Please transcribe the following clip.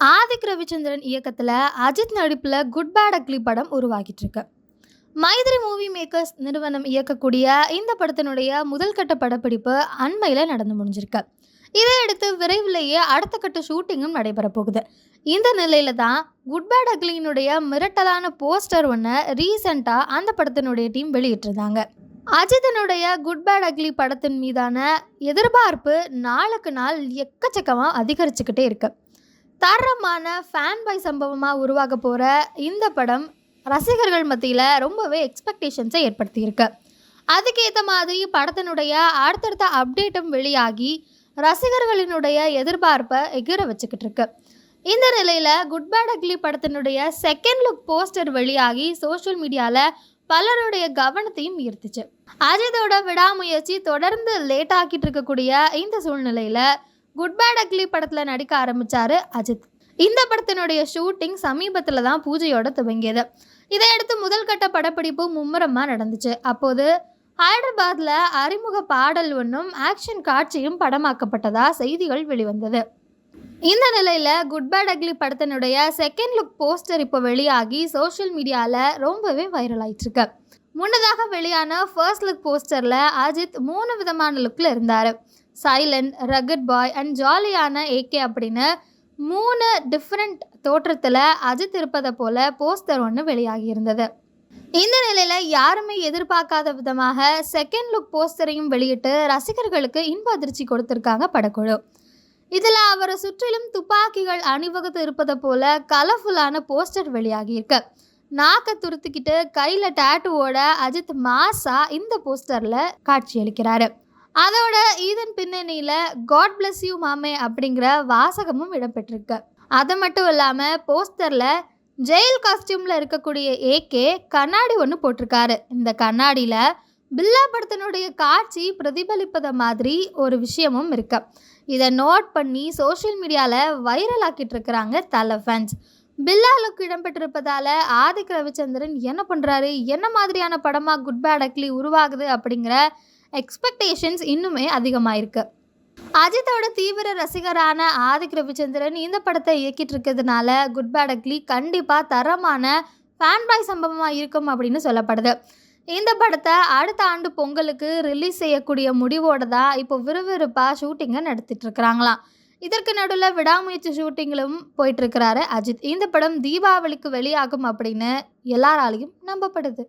ஆதிக் ரவிச்சந்திரன் இயக்கத்தில் அஜித் நடிப்பில் good bad ugly படம் உருவாகிட்டு இருக்கு மைத்ரி மூவி மேக்கர்ஸ் நிறுவனம் இயக்கக்கூடிய இந்த படத்தினுடைய முதல் கட்ட படப்பிடிப்பு அண்மையில் நடந்து முடிஞ்சிருக்கு. இதையடுத்து விரைவிலேயே அடுத்த கட்ட ஷூட்டிங்கும் நடைபெற போகுது. இந்த நிலையில தான் குட் பேட் அக்லியினுடைய மிரட்டலான போஸ்டர் ஒன்று ரீசெண்டாக அந்த படத்தினுடைய டீம் வெளியிட்டிருந்தாங்க. அஜித்தினுடைய குட் பேட் அக்லி படத்தின் மீதான எதிர்பார்ப்பு நாளுக்கு நாள் எக்கச்சக்கமாக அதிகரிச்சுக்கிட்டே இருக்குது தரமான ஃபேன் பாய் சம்பவமாக உருவாக போகிற இந்த படம் ரசிகர்கள் மத்தியில் ரொம்பவே எக்ஸ்பெக்டேஷன்ஸை ஏற்படுத்தியிருக்கு. அதுக்கேற்ற மாதிரி படத்தினுடைய அடுத்தடுத்த அப்டேட்டும் வெளியாகி ரசிகர்களினுடைய எதிர்பார்ப்பை எகிர வச்சுக்கிட்டு இருக்கு. இந்த நிலையில் குட் பேட் அக்லி படத்தினுடைய செகண்ட் லுக் போஸ்டர் வெளியாகி சோஷியல் மீடியாவில் பலருடைய கவனத்தையும் ஈர்த்துச்சு. அஜித்தோட விடாமுயற்சி தொடர்ந்து லேட் ஆக்கிட்டு இருக்கக்கூடிய இந்த சூழ்நிலையில் குட் பேட் அக்லி படத்தில் நடிக்க ஆரம்பித்தார் அஜித். இந்த படத்தினுடைய ஷூட்டிங் சமீபத்தில் தான் பூஜையோட துவங்கியது. இதையடுத்து முதல் கட்ட படப்பிடிப்பு மும்முரமாக நடந்துச்சு. அப்போது ஹைதராபாத்தில் அறிமுக பாடல் ஒன்றும் ஆக்ஷன் காட்சியும் படமாக்கப்பட்டதாக செய்திகள் வெளிவந்தது. இந்த நிலையில் குட் பேட் அக்லி படத்தினுடைய செகண்ட் லுக் போஸ்டர் இப்போ வெளியாகி சோஷியல் மீடியாவில் ரொம்பவே வைரல் ஆயிட்டிருக்கு. முன்னதாக வெளியான ஃபர்ஸ்ட் லுக் போஸ்டரில் அஜித் மூணு விதமான லுக்கில் இருந்தார். சைலண்ட் ரகட் பாய் அண்ட் ஜாலியான ஏகே அப்படின்னு மூணு டிஃப்ரெண்ட் தோற்றத்தில் அஜித் இருப்பதை போல போஸ்டர் ஒன்று வெளியாகி இருந்தது. இந்த நிலையில் யாருமே எதிர்பார்க்காத விதமாக செகண்ட் லுக் போஸ்டரையும் வெளியிட்டு ரசிகர்களுக்கு இன்ப அதிர்ச்சி கொடுத்துருக்காங்க படக்குழு. இதில் அவரை சுற்றிலும் துப்பாக்கிகள் அணிவகுத்து இருப்பதை போல கலர்ஃபுல்லான போஸ்டர் வெளியாகியிருக்கு நாக்கை துருத்திக்கிட்டு கையில் டேட்டுவோட அஜித் மாசா இந்த போஸ்டரில் காட்சியளிக்கிறாரு. அதோட இதன் பின்னணியில் காட் பிளஸ் யூ மாமே அப்படிங்கிற வாசகமும் இடம்பெற்றிருக்கு. அது மட்டும் இல்லாமல் போஸ்டரில் ஜெயில் காஸ்டியூமில் இருக்கக்கூடிய ஏகே கண்ணாடி ஒன்று போட்டிருக்காரு. இந்த கண்ணாடியில் பில்லா படத்தினுடைய காட்சி பிரதிபலிப்பதை மாதிரி ஒரு விஷயமும் இருக்கு. இதை நோட் பண்ணி சோஷியல் மீடியாவில் வைரல் ஆக்கிட்டு இருக்கிறாங்க தலை ஃபேன்ஸ் பில்லா லுக் இடம்பெற்றிருப்பதால் ஆதிக் ரவிச்சந்திரன் என்ன பண்ணுறாரு என்ன மாதிரியான படமாக குட் பேட் அக்லி உருவாகுது? அப்படிங்கிற எக்ஸ்பெக்டேஷன்ஸ் இன்னுமே அதிகமாயிருக்கு. அஜித்தோட தீவிர ரசிகரான ஆதிக் ரவிச்சந்திரன் இந்த படத்தை இயக்கிட்டு இருக்கிறதுனால குட் பேட் அக்லி கண்டிப்பாக தரமான ஃபேன் பாய் சம்பவமாக இருக்கும் அப்படின்னு சொல்லப்படுது. இந்த படத்தை அடுத்த ஆண்டு பொங்கலுக்கு ரிலீஸ் செய்யக்கூடிய முடிவோட தான் இப்போ விறுவிறுப்பாக ஷூட்டிங்கை நடத்திட்டு இருக்கிறாங்களாம் இதற்கு நடுவில் விடாமுயற்சி ஷூட்டிங்கிலும் போயிட்டுருக்கிறாரு அஜித். இந்த படம் தீபாவளிக்கு வெளியாகும் அப்படின்னு எல்லாராலையும் நம்பப்படுது.